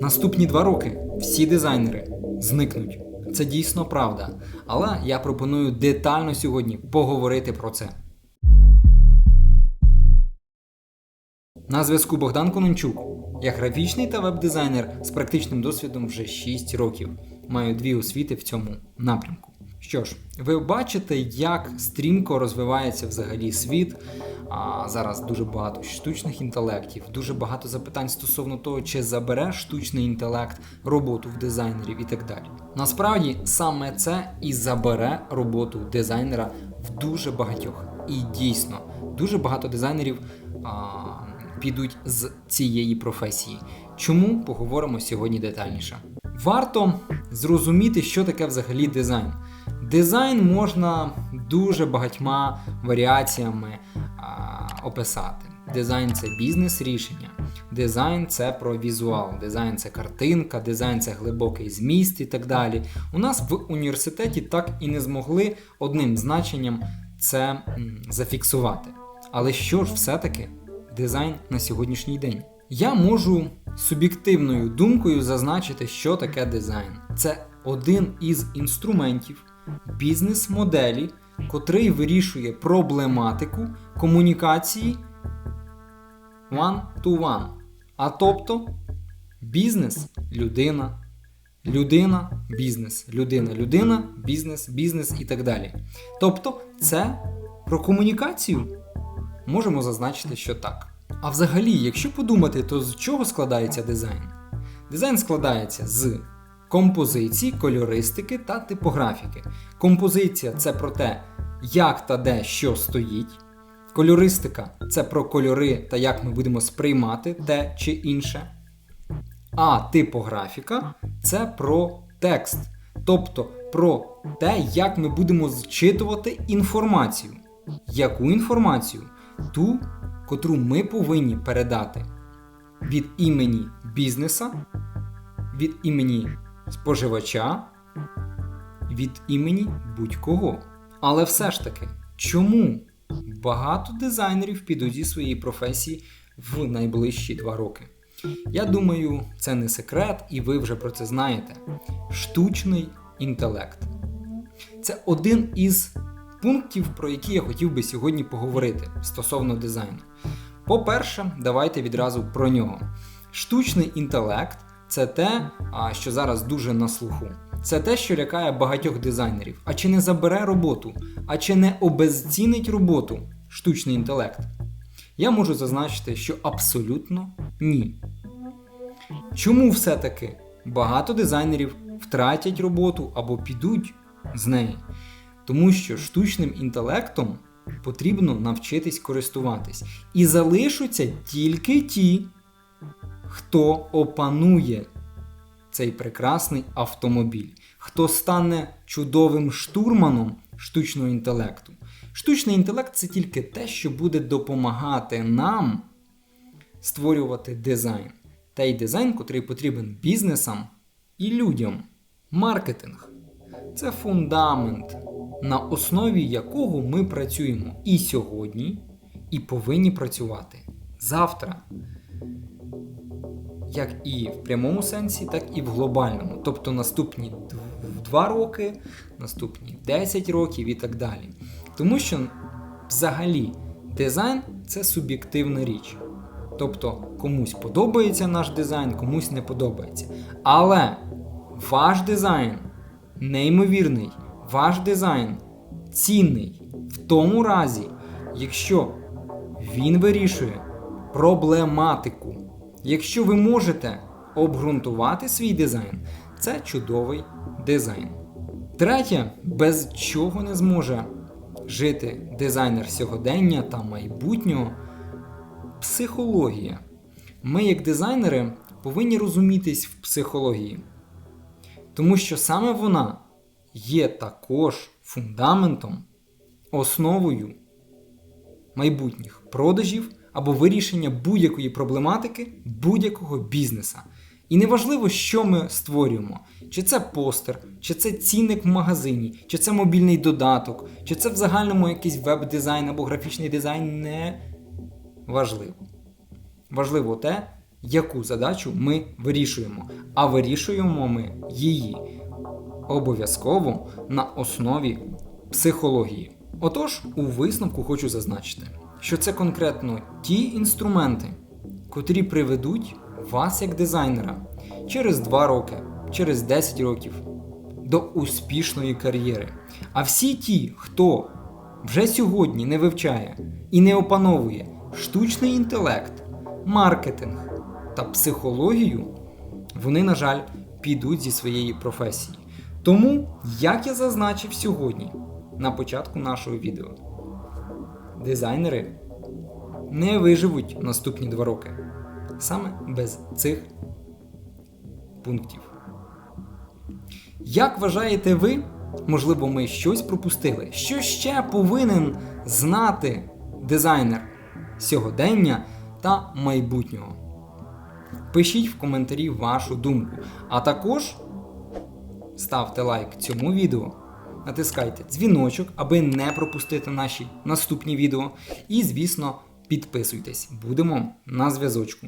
наступні два роки всі дизайнери зникнуть. Це дійсно правда. Але я пропоную детально сьогодні поговорити про це. На зв'язку Богдан Конончук. Я графічний та веб-дизайнер з практичним досвідом вже 6 років. Маю дві освіти в цьому напрямку. Що ж, ви бачите, як стрімко розвивається взагалі світ. А зараз дуже багато штучних інтелектів, дуже багато запитань стосовно того, чи забере штучний інтелект роботу в дизайнерів і так далі. Насправді саме це і забере роботу дизайнера в дуже багатьох. І дійсно, дуже багато дизайнерів а, підуть з цієї професії. Чому поговоримо сьогодні детальніше? Варто зрозуміти, що таке взагалі дизайн. Дизайн можна дуже багатьма варіаціями описати. Дизайн це бізнес-рішення, дизайн це про візуал, дизайн це картинка, дизайн це глибокий зміст і так далі. У нас в університеті так і не змогли одним значенням це зафіксувати. Але що ж все-таки дизайн на сьогоднішній день? Я можу суб'єктивною думкою зазначити, що таке дизайн. Це один із інструментів бізнес-моделі, котрий вирішує проблематику комунікації one-to-one. А тобто бізнес людина, людина, бізнес, людина, людина, бізнес, бізнес і так далі. Тобто, це про комунікацію можемо зазначити, що так. А взагалі, якщо подумати, то з чого складається дизайн? Дизайн складається з композиції, кольористики та типографіки. Композиція це про те, як та де що стоїть. Кольористика це про кольори та як ми будемо сприймати те чи інше. А типографіка це про текст, тобто про те, як ми будемо зчитувати інформацію. Яку інформацію? Ту, котру ми повинні передати від імені бізнеса, від імені споживача, від імені будь-кого. Але все ж таки, чому багато дизайнерів підуть зі своєї професії в найближчі два роки? Я думаю, це не секрет, і ви вже про це знаєте. Штучний інтелект. Це один із пунктів, про які я хотів би сьогодні поговорити стосовно дизайну. По-перше, давайте відразу про нього. Штучний інтелект це те, що зараз дуже на слуху. Це те, що лякає багатьох дизайнерів. А чи не забере роботу, а чи не обезцінить роботу штучний інтелект? Я можу зазначити, що абсолютно ні. Чому все-таки багато дизайнерів втратять роботу або підуть з неї? Тому що штучним інтелектом потрібно навчитись користуватись. І залишаться тільки ті, хто опанує цей прекрасний автомобіль, хто стане чудовим штурманом штучного інтелекту. Штучний інтелект це тільки те, що буде допомагати нам створювати дизайн. Той дизайн, котрий потрібен бізнесам і людям. Маркетинг це фундамент, на основі якого ми працюємо і сьогодні, і повинні працювати завтра як і в прямому сенсі, так і в глобальному. Тобто наступні 2 роки, наступні 10 років і так далі. Тому що взагалі дизайн це суб'єктивна річ. Тобто комусь подобається наш дизайн, комусь не подобається. Але ваш дизайн неймовірний, ваш дизайн цінний в тому разі, якщо він вирішує проблематику. Якщо ви можете обґрунтувати свій дизайн, це чудовий дизайн. Третє, без чого не зможе жити дизайнер сьогодення та майбутнього психологія. Ми, як дизайнери, повинні розумітись в психології. Тому що саме вона є також фундаментом, основою майбутніх продажів або вирішення будь-якої проблематики будь-якого бізнеса. І неважливо, що ми створюємо: чи це постер, чи це цінник в магазині, чи це мобільний додаток, чи це в загальному якийсь веб-дизайн або графічний дизайн не важливо. Важливо те, яку задачу ми вирішуємо. А вирішуємо ми її обов'язково на основі психології. Отож, у висновку хочу зазначити, що це конкретно ті інструменти, котрі приведуть вас як дизайнера через 2 роки, через 10 років до успішної кар'єри. А всі ті, хто вже сьогодні не вивчає і не опановує штучний інтелект, маркетинг та психологію, вони, на жаль, підуть зі своєї професії. Тому, як я зазначив сьогодні на початку нашого відео, дизайнери не виживуть наступні два роки саме без цих пунктів. Як вважаєте ви, можливо, ми щось пропустили? Що ще повинен знати дизайнер сьогодення та майбутнього? Пишіть в коментарі вашу думку. А також ставте лайк цьому відео, натискайте дзвіночок, аби не пропустити наші наступні відео. І, звісно, підписуйтесь. Будемо на зв'язочку.